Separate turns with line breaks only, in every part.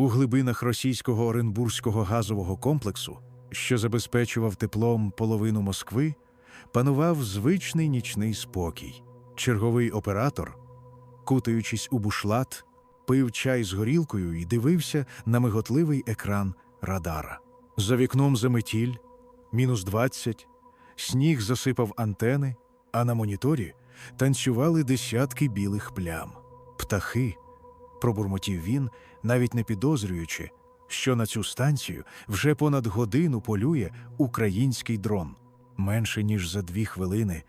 У глибинах російського Оренбурзького газового комплексу, що забезпечував теплом половину Москви, панував звичний нічний спокій. Черговий оператор, кутаючись у бушлат, пив чай з горілкою і дивився на миготливий екран радара. За вікном заметіль, мінус 20, сніг засипав антени, а на моніторі танцювали десятки білих плям. Птахи, пробурмотів він, навіть не підозрюючи, що на цю станцію вже понад годину полює український дрон. Менше ніж за дві хвилини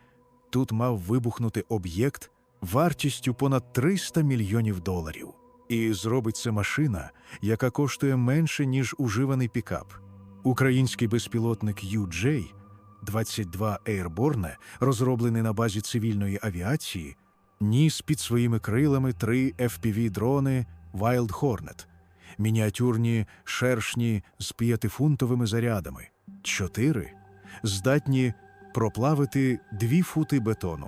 тут мав вибухнути об'єкт вартістю понад 300 мільйонів доларів. І зробить це машина, яка коштує менше, ніж уживаний пікап. Український безпілотник UJ 22 Airborne, розроблений на базі цивільної авіації, ніс під своїми крилами три FPV-дрони Wild Hornet, мініатюрні шершні з п'ятифунтовими зарядами, чотири здатні проплавити дві фути бетону.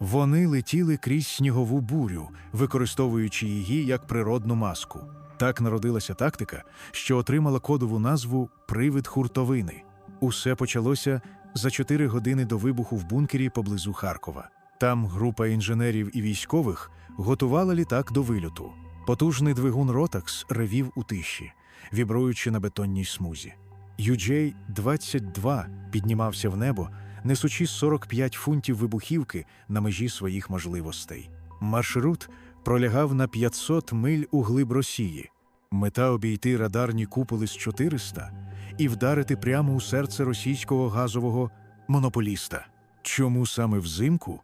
Вони летіли крізь снігову бурю, використовуючи її як природну маску. Так народилася тактика, що отримала кодову назву Привид хуртовини. Усе почалося за чотири години до вибуху в бункері поблизу Харкова. Там група інженерів і військових готувала літак до вильоту. Потужний двигун Ротакс ревів у тиші, вібруючи на бетонній смузі. UJ-22 піднімався в небо, несучи 45 фунтів вибухівки на межі своїх можливостей. Маршрут пролягав на 500 миль у глиб Росії. Мета обійти радарні куполи з 400 і вдарити прямо у серце російського газового монополіста. Чому саме взимку?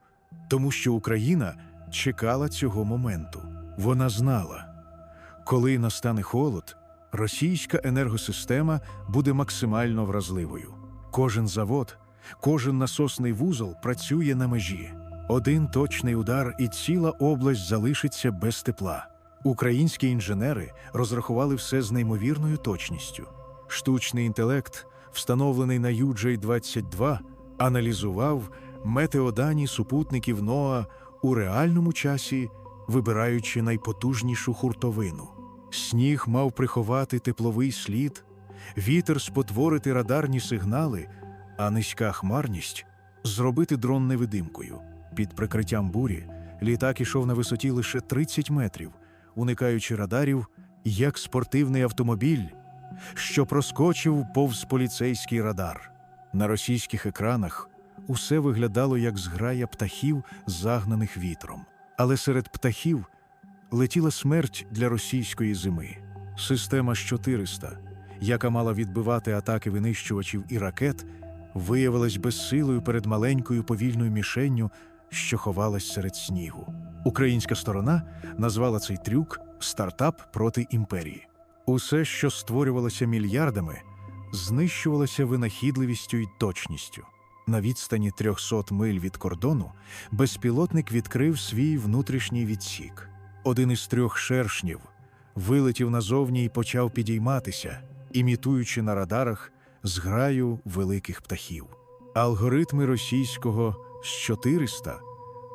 Тому що Україна чекала цього моменту. Вона знала, коли настане холод, російська енергосистема буде максимально вразливою. Кожен завод, кожен насосний вузол працює на межі. Один точний удар, і ціла область залишиться без тепла. Українські інженери розрахували все з неймовірною точністю. Штучний інтелект, встановлений на UJ-22, аналізував метеодані супутників НОА у реальному часі, вибираючи найпотужнішу хуртовину. Сніг мав приховати тепловий слід, вітер спотворити радарні сигнали, а низька хмарність зробити дрон невидимкою. Під прикриттям бурі літак ішов на висоті лише 30 метрів, уникаючи радарів, як спортивний автомобіль, що проскочив повз поліцейський радар. На російських екранах усе виглядало як зграя птахів, загнаних вітром. Але серед птахів летіла смерть для російської зими. Система С-400, яка мала відбивати атаки винищувачів і ракет, виявилась безсилою перед маленькою повільною мішенню, що ховалась серед снігу. Українська сторона назвала цей трюк стартап проти імперії. Усе, що створювалося мільярдами, знищувалося винахідливістю й точністю. На відстані 300 миль від кордону безпілотник відкрив свій внутрішній відсік. Один із трьох шершнів вилетів назовні і почав підійматися, імітуючи на радарах зграю великих птахів. Алгоритми російського С-400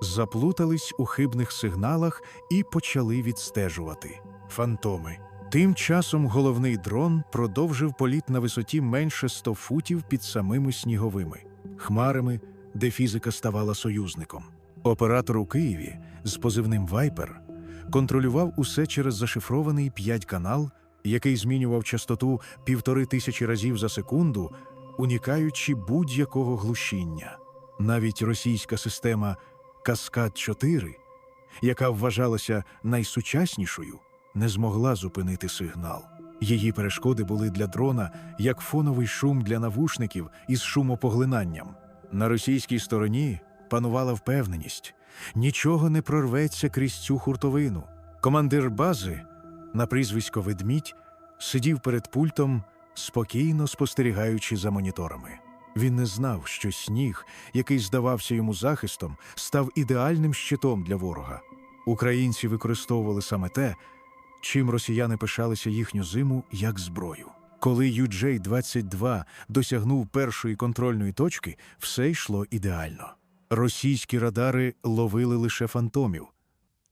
заплутались у хибних сигналах і почали відстежувати фантоми. Тим часом головний дрон продовжив політ на висоті менше 100 футів під самими сніговими хмарами, де фізика ставала союзником. Оператор у Києві з позивним Вайпер контролював усе через зашифрований 5 канал, який змінював частоту півтори тисячі разів за секунду, унікаючи будь-якого глушіння. Навіть російська система Каскад 4 яка вважалася найсучаснішою, не змогла зупинити сигнал. Її перешкоди були для дрона як фоновий шум для навушників із шумопоглинанням. На російській стороні панувала впевненість нічого не прорветься крізь цю хуртовину. Командир бази на прізвисько Ведмідь сидів перед пультом, спокійно спостерігаючи за моніторами. Він не знав, що сніг, який здавався йому захистом, став ідеальним щитом для ворога. Українці використовували саме те, чим росіяни пишалися їхню зиму як зброю. Коли UJ-22 досягнув першої контрольної точки, все йшло ідеально. Російські радари ловили лише фантомів,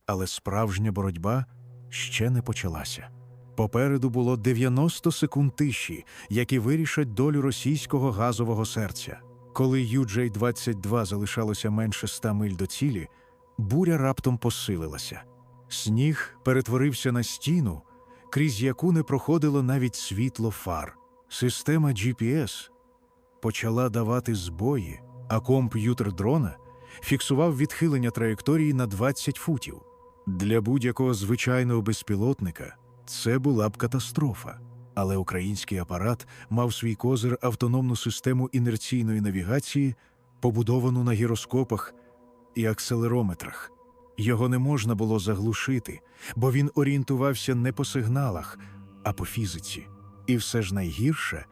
але справжня боротьба ще не почалася. Попереду було 90 секунд тиші, які вирішать долю російського газового серця. Коли UJ-22 залишалося менше 100 миль до цілі, буря раптом посилилася. Сніг перетворився на стіну, крізь яку не проходило навіть світло фар. Система GPS почала давати збої, а комп'ютер дрона фіксував відхилення траєкторії на 20 футів. Для будь-якого звичайного безпілотника це була б катастрофа. Але український апарат мав свій козир автономну систему інерційної навігації, побудовану на гіроскопах і акселерометрах. Його не можна було заглушити, бо він орієнтувався не по сигналах, а по фізиці. І все ж найгірше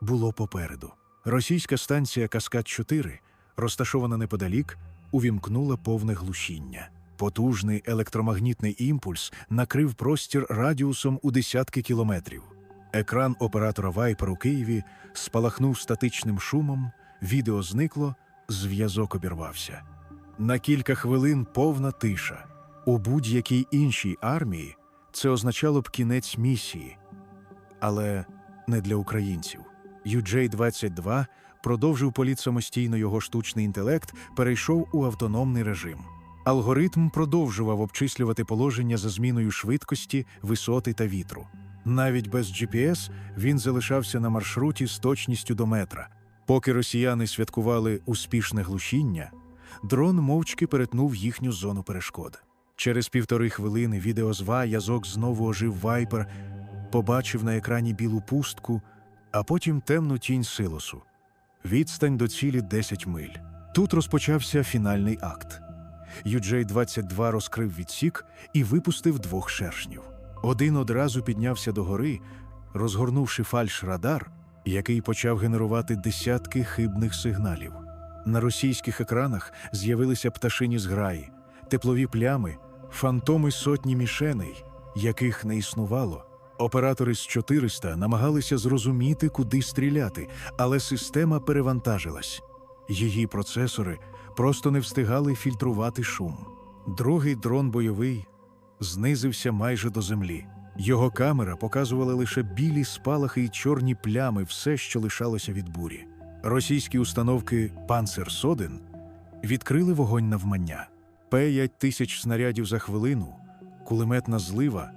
було попереду. Російська станція Каскад 4 розташована неподалік, увімкнула повне глушіння. Потужний електромагнітний імпульс накрив простір радіусом у десятки кілометрів. Екран оператора Вайпер у Києві спалахнув статичним шумом, відео зникло, зв'язок обірвався. На кілька хвилин повна тиша. У будь-якій іншій армії це означало б кінець місії, але не для українців. UJ-22 продовжив політ самостійно його штучний інтелект, перейшов у автономний режим. Алгоритм продовжував обчислювати положення за зміною швидкості, висоти та вітру. Навіть без GPS він залишався на маршруті з точністю до метра. Поки росіяни святкували успішне глушіння, дрон мовчки перетнув їхню зону перешкод. Через півтори хвилини відеозва язок знову ожив вайпер, побачив на екрані білу пустку, а потім темну тінь силосу. Відстань до цілі 10 миль. Тут розпочався фінальний акт. UJ-22 розкрив відсік і випустив двох шершнів. Один одразу піднявся до гори, розгорнувши фальш-радар, який почав генерувати десятки хибних сигналів. На російських екранах з'явилися пташині зграї, теплові плями, фантоми сотні мішеней, яких не існувало. Оператори з 400 намагалися зрозуміти, куди стріляти, але система перевантажилась. Її процесори просто не встигали фільтрувати шум. Другий дрон бойовий знизився майже до землі. Його камера показувала лише білі спалахи і чорні плями, все, що лишалося від бурі. Російські установки Панцер Соден відкрили вогонь навмання. П-5 тисяч снарядів за хвилину, кулеметна злива,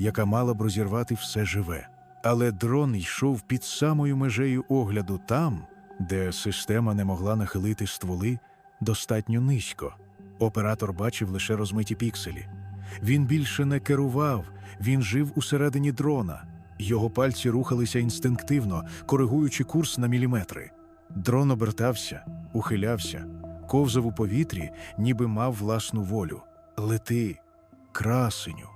яка мала б розірвати все живе. Але дрон йшов під самою межею огляду там, де система не могла нахилити стволи достатньо низько. Оператор бачив лише розмиті пікселі. Він більше не керував, він жив усередині дрона. Його пальці рухалися інстинктивно, коригуючи курс на міліметри. Дрон обертався, ухилявся, ковзав у повітрі, ніби мав власну волю. Лети, красеню,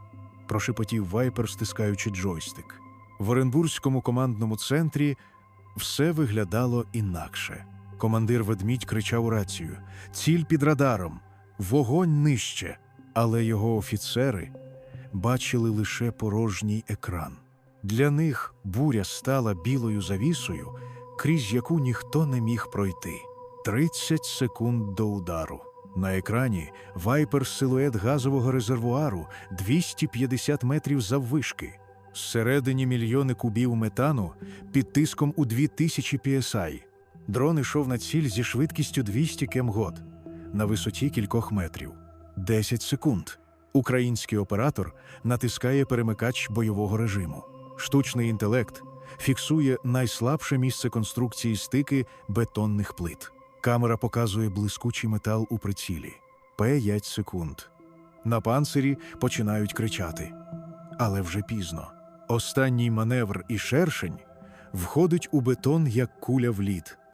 прошепотів вайпер, стискаючи джойстик. В Оренбурзькому командному центрі все виглядало інакше. Командир ведмідь кричав у рацію: Ціль під радаром, вогонь нижче. Але його офіцери бачили лише порожній екран. Для них буря стала білою завісою, крізь яку ніхто не міг пройти. 30 секунд до удару. На екрані вайпер силует газового резервуару 250 метрів заввишки. Зсередині мільйони кубів метану під тиском у 2000 PSI. Дрон ішов на ціль зі швидкістю 200 кемгод на висоті кількох метрів. 10 секунд. Український оператор натискає перемикач бойового режиму. Штучний інтелект фіксує найслабше місце конструкції стики бетонних плит. Камера показує блискучий метал у прицілі. П-5 секунд. На панцирі починають кричати. Але вже пізно. Останній маневр і шершень входить у бетон як куля в лід.